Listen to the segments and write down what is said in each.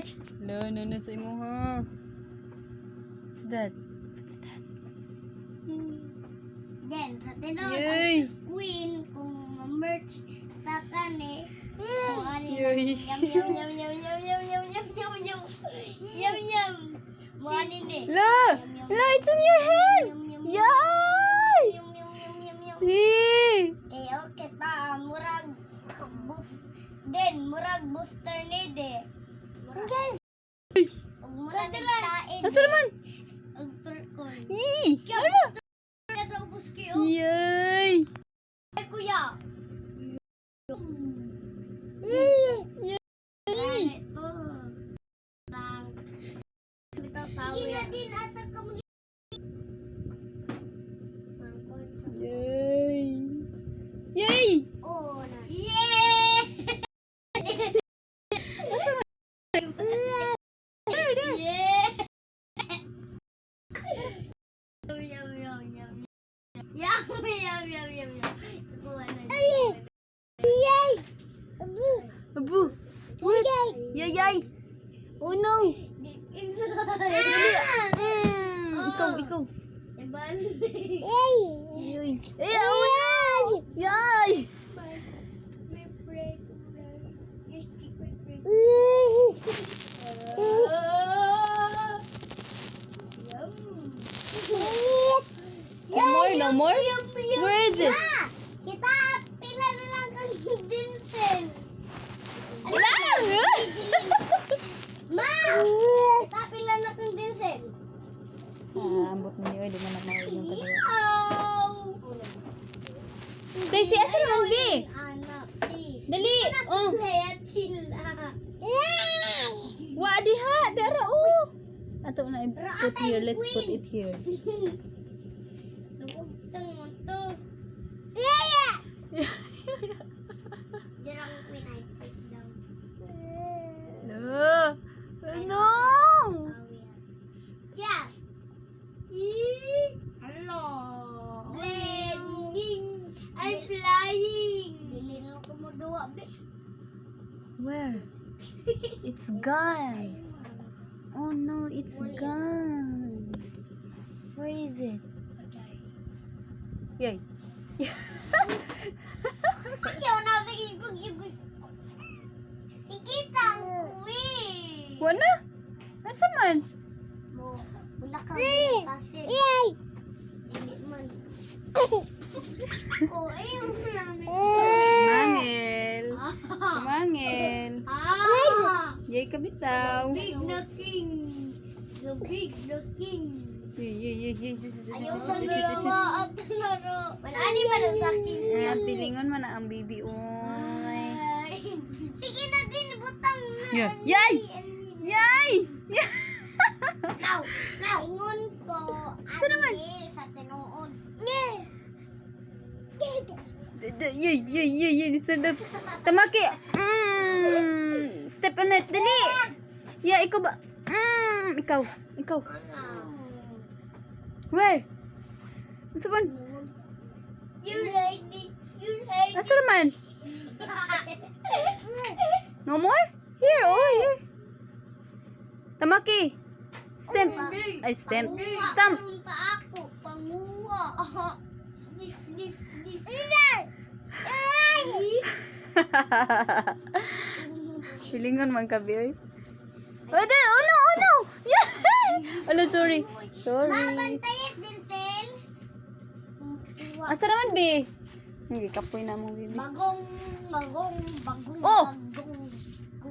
touch. La, na sa imo ha. What's that? What's that? Then, sa tinuod, Yay! queen kung merch sa kani kung ano Yay. yum yum yum yum yum yum yum yum yum yum yum yum mo ano ni La! La, it's in your hand! yum yum Yay! yum yum yum yum yum Hey! kay okay ta murag boost then murag booster ni de Okay. Huwag mo na nagtain. Yee! Kaya gusto ka sa ubus kayo. Oh? Yay! Ay, kuya. Yay! Yay! Ito. Prank. Ito, tawin. Hindi na din asa ko. Yummy, yummy, yummy, yummy. Nakuha. Yay! Abu! Abu! What? Yay! Yay! Oh no! Ah! Ikaw, ikaw. Yay! Yay! Eh, oh, yay! Yay! Yay! More, no more? Where is it? Ma, kita pila na lang kang dental. Wala! Ma, kita pila na kang dental. Ah, ambot mo niyo, di mo na mawag yung kagawa. Stacy, asa naman, B? Dali! Oh! Layat sila. Wa, diha! Dara, oh! Ato na, put here. Let's put it here. Dilino ko mo. Where? It's gone. Oh no, it's gone. Where is it? Yay. Ayaw na sa igog igog. Ikita ang queen. Wala? Nasa man? Mo, wala ka kasi. Yay! Dili man. oh, ayaw mo namin. Sumangil. Ah! Jacob bitaw. Big na king. The big na king. Ayaw sa at laro. Wala ni man sa king. Ah, pilingon man ang bibi oy. Sige na din butang. Yay! Yay! Yay! Now, now. Ingon ko. Sa naman? Sa tinuod. Yeah. Yay, yay, yay, yay. Sadap. Tamaki. Mm. Step on it. Dali. Yeah, ikaw ba? Mm. Ikaw. Ikaw. Where? Asa man? You ready? You ready? Asa naman? No more? Here, oh, here. Tamaki. Stamp. Ay, stamp. Stamp. sa. Panguha. Sniff, sniff, sniff. Pilingon man kabi, oy. Oh, di, oh no, oh no! Yeah! Ala, sorry. Sorry. Mabantayit din, Sel. Asa naman, be? Hindi, kapoy na mong bibi. Bagong, bagong, bagong, Oh! bagong.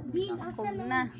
Din, asa na.